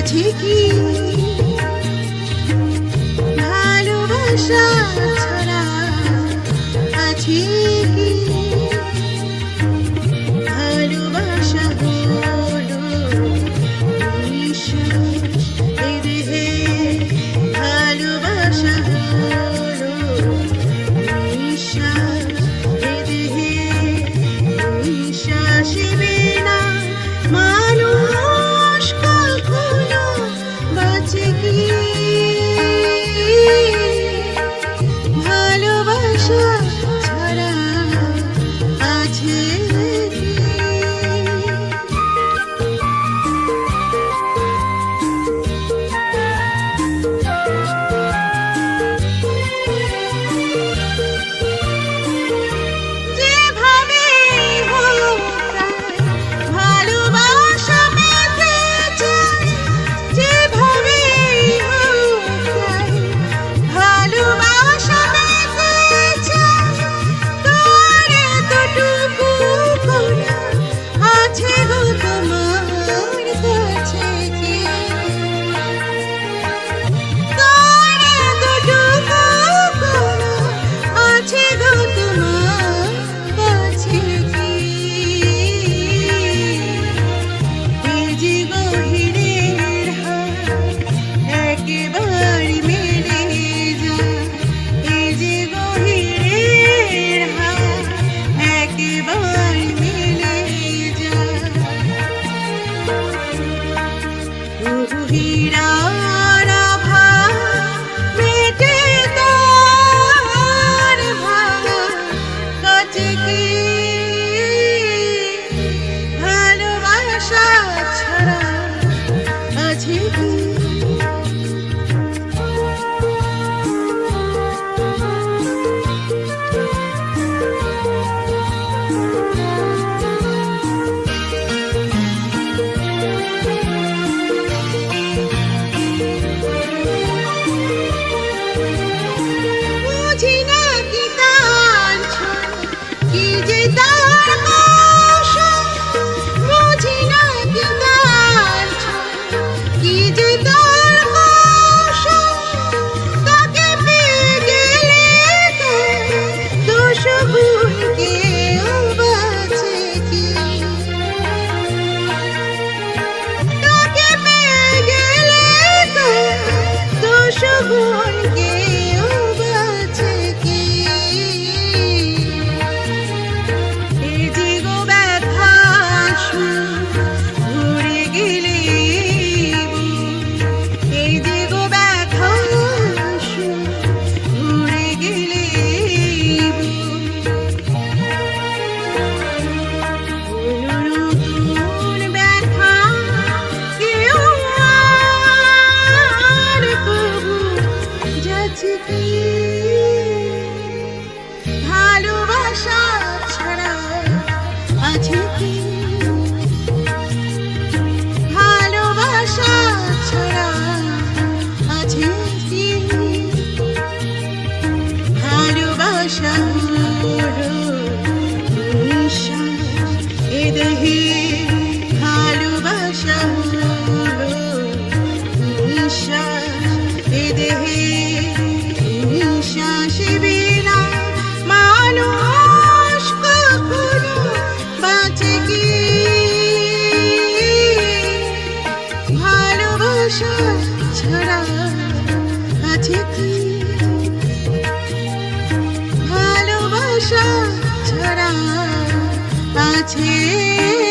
আছে কি? ভালোবাসা ছড়া আছে Come on, come on. আশা ছাড়া আজ আশা আছে কি ভালোবাসা আছে